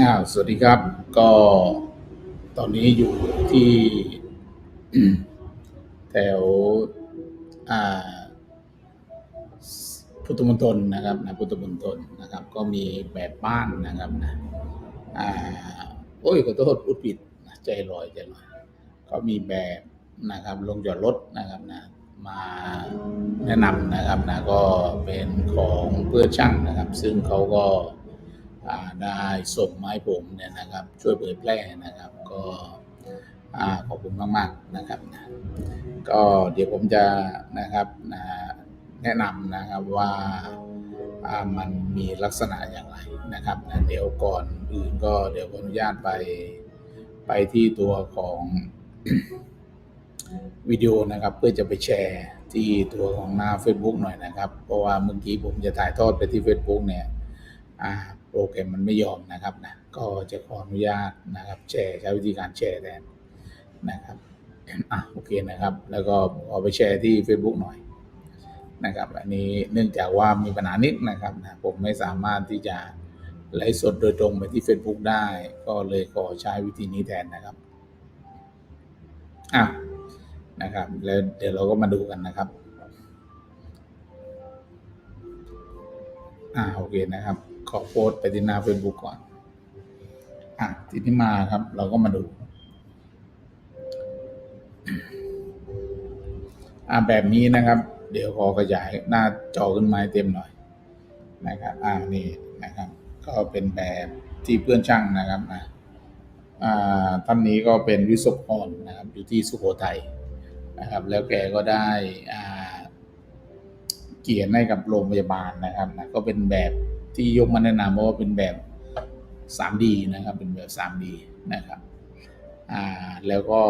อ้าวสวัสดีครับ ก็ตอนนี้อยู่ที่แถวพุทธมณฑลนะครับนะพุทธมณฑลนะครับ ก็มีแบบบ้านนะครับนะอโอ้ยขอโทษพูดผิดนะใจลอยใจลอยก็มีแบบนะครับลงจอดรถนะครับนะมาแนะนำนะครับนะก็เป็นของเพื่อช่างนะครับ ซึ่งเขาก็ ได้ส่งมาให้ผมเนี่ยนะครับ ช่วยเผยแพร่นะครับ ก็ขอบคุณมากๆนะครับนะก็เดี๋ยวผมจะนะครับนะแนะนำนะครับว่าามันมีลักษณะอย่างไรนะครับนะเดี๋ยวก่อนอื่นก็เดี๋ยวขออนุญาตไปไปที่ตัวของวิดีโอนะครับเพื่อจะไปแชร์ที่ตัวของหน้า Facebook หน่อยนะครับ เพราะว่าเมื่อกี้ผมจะถ่ายทอดไปที่ Facebook เนี่ยอ่า โปรแกรมมันไม่ยอมนะครับนะก็จะขออนุญาตนะครับ แชร์ใช้วิธีการแชร์แทนนะครับอะโอเคนะครับ แล้วก็เอาไปแชร์ที่ Facebook หน่อยนะครับ อันนี้เนื่องจากว่ามีปัญหานิดนะครับนะผมไม่สามารถที่จะไลฟ์สดโดยตรงไปที่ Facebook ได้ ก็เลยขอใช้วิธีนี้แทนนะครับอะนะครับ แล้วเดี๋ยวเราก็มาดูกันนะครับอ่าโอเคนะครับ ขอโพสไปที่หน้า Facebook ก่อน อะทีนี้มาครับ เราก็มาดูอ่าแบบนี้นะครับ เดี๋ยวขอขยายหน้าจอขึ้นมาให้เต็มหน่อย นะครับ อ่านี่นะครับ ก็เป็นแบบที่เพื่อนช่างนะครับอ่าท่านนี้ก็เป็นวิศวกรนะครับ อยู่ที่สุโขทัยนะครับ แล้วแกก็ได้อ่าเขียนให้กับโรงพยาบาลนะครับนะก็เป็นแบบ ที่ยกมาแนะนำเพราะว่าเป็นแบบ 3D นะครับ เป็นแบบ 3D นะครับอ่าแล้วก็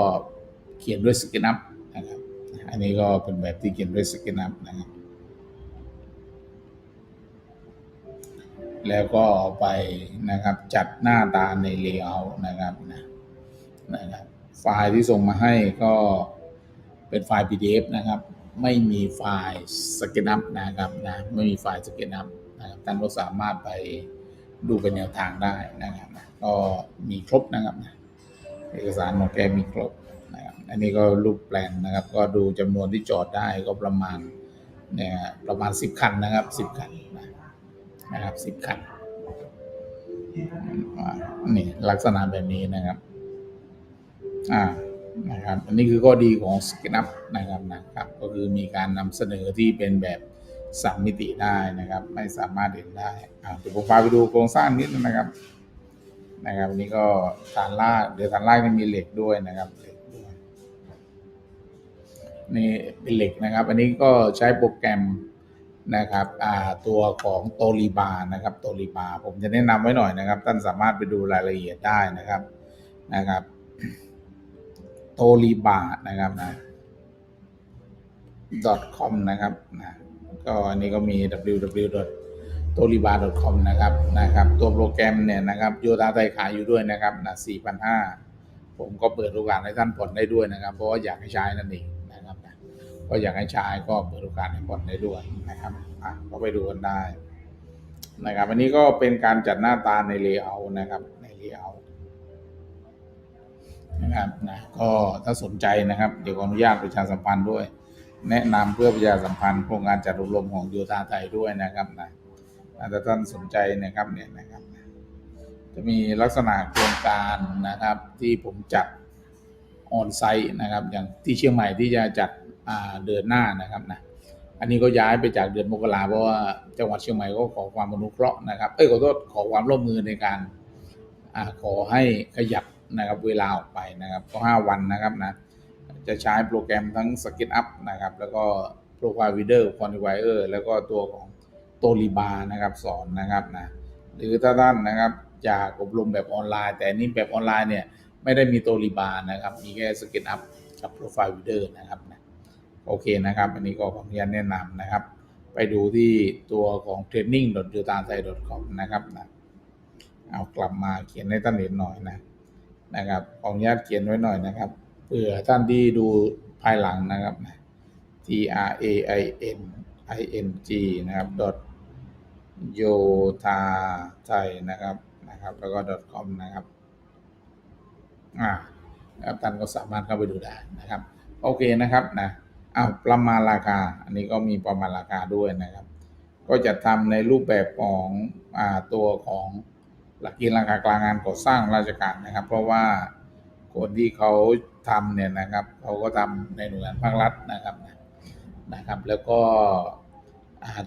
เขียนด้วยสเก t อัพนะครับ อันนี้ก็เป็นแบบที่เขียนด้วยสเก t อัพนะครับ แล้วก็เอาไปนะครับจัดหน้าตาใน layout นะครับนะนะครับ ไฟล์ที่ส่งมาให้ก็เป็นไฟล์ PDF นะครับ ไม่มีไฟล์สเก t อัพนะครับนะ ไม่มีไฟล์สเก t อัพ นะครับท่านก็สามารถไปดูเป็นแนวทางได้นะครับก็มีครบนะครับนะเอกสารของแกมีครบนะครับอันนี้ก็รูปแปลนนะครับ ก็ดูจำนวนที่จอดได้ก็ประมาณเนี่ยประมาณ 10 คันนะครับ 10 คันนะครับ 10 คันนี่ลักษณะแบบนี้นะครับ อ่านะครับ อันนี้คือข้อดีของ SketchUp นะครับนะครับ ก็คือมีการนำเสนอที่เป็นแบบ สามมิติได้นะครับ ไม่สามารถเห็นได้อ่าเดี๋ยวผมพาไปดูโครงสร้างนิดนึงนะครับ นะครับอันนี้ก็ฐานลากเดี๋ยวฐานลากนี่มีเหล็กด้วยนะครับเหล็กด้วยนี่เป็นเหล็กนะครับ อันนี้ก็ใช้โปรแกรมนะครับอ่าตัวของโตลีบานะครับโตลีบาผมจะแนะนำไว้หน่อยนะครับ ท่านสามารถไปดูรายละเอียดได้นะครับนะครับโตลีบานะครับนะ .com นะครับนะ ก็อันนี้ก็มี www t o l i b a com นะครับนะครับ ตัวโปรแกรมเนี่ยนะครับโยธาไทยขายอยู่ด้วยนะครับนะ4,500 ผมก็เปิดโอกาสให้ท่านผ่อนได้ด้วยนะครับ เพราะว่าอยากให้ใช้นั่นเองนะครับนะก็อยากให้ใช้ก็เปิดโอกาสให้ผ่อนได้ด้วยนะครับอะก็ไปดูกันได้นะครับอันนี้ก็เป็นการจัดหน้าตาใน layout นะครับใน layout นะครับนะก็ถ้าสนใจนะครับ เดี๋ยวขออนุญาตประชาสัมพันธ์ด้วย แนะนำเพื่อประชาสัมพันธ์โครงการจัดอบรมของโยธาไทยด้วยนะครับนะถ้าท่านสนใจนะครับเนี่ยนะครับจะมีลักษณะโครงการนะครับที่ผมจัดออนไซต์นะครับ อย่างที่เชียงใหม่ที่จะจัดเดือนหน้านะครับนะอันนี้ก็ย้ายไปจากเดือนมกราเพราะว่าจังหวัดเชียงใหม่ก็ขอความอนุเคราะห์นะครับเอ้ยขอโทษขอความร่วมมือในการอขอให้ขยับนะครับเวลาออกไปนะครับ ก็5วันนะครับนะ จะใช้โปรแกรมทั้ง SketchUp นะครับ แล้วก็ Profile Reader Quantifier แล้วก็ตัวของ t o l i b a นะครับสอนนะครับนะหรือถ้าท่านนะครับอยากอบรมแบบออนไลน์ แต่นี่แบบออนไลน์เนี่ยไม่ได้มี t o l i b a นะครับ มีแค่ SketchUp กับ Profile Reader นะครับนะโอเคนะครับ อันนี้ก็ขออนุญาตแนะนำนะครับ ไปดูที่ตัวของ training y o t a t a i com นะครับนะเอากลับมาเขียนให้ท่านเห็นหน่อยนะนะครับขออนุญาตเขียนไว้หน่อยนะครับ เผื่อท่านที่ดูภายหลังนะครับ T R A I N I N G นะครับ dot โยธาไทยนะครับนะครับ แล้วก็ .com นะครับอ่าครับท่านก็สามารถเข้าไปดูได้นะครับ โอเคนะครับนะอ้าวประมาณราคา อันนี้ก็มีประมาณราคาด้วยนะครับ ก็จะทำในรูปแบบของอ่าตัวของหลักเกณฑ์ราคากลางงานก่อสร้างราชการนะครับ เพราะว่าคนที่เขา ทำเนี่ยนะครับเขาก็ทำในหน่วยงานภาครัฐนะครับนะครับ แล้วก็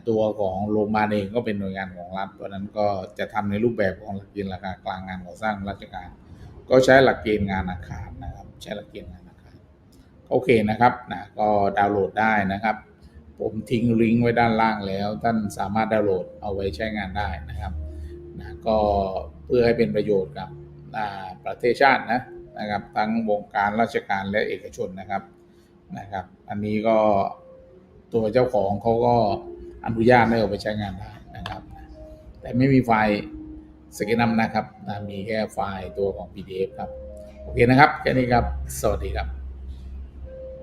ตัวของโรงพยาบาลเองก็เป็นหน่วยงานของรัฐ เพราะนั้นก็จะทำในรูปแบบของหลักเกณฑ์ราคากลางงานก่อสร้างราชการ ก็ใช้หลักเกณฑ์งานอาคารนะครับ ใช้หลักเกณฑ์งานอาคารโอเคนะครับนะก็ดาวน์โหลดได้นะครับ ผมทิ้งลิงก์ไว้ด้านล่างแล้ว ท่านสามารถดาวน์โหลดเอาไว้ใช้งานได้นะครับนะก็เพื่อให้เป็นประโยชน์กับประเทศชาตินะ นะครับทั้งวงการราชการและเอกชนนะครับนะครับ อันนี้ก็ตัวเจ้าของเขาก็อนุญาตให้เอาไปใช้งานได้นะครับ แต่ไม่มีไฟล์สเกนัมนะครับมีแค่ไฟล์ตัวของ PDF ครับ โอเคนะครับแค่นี้ครับ สวัสดีครับ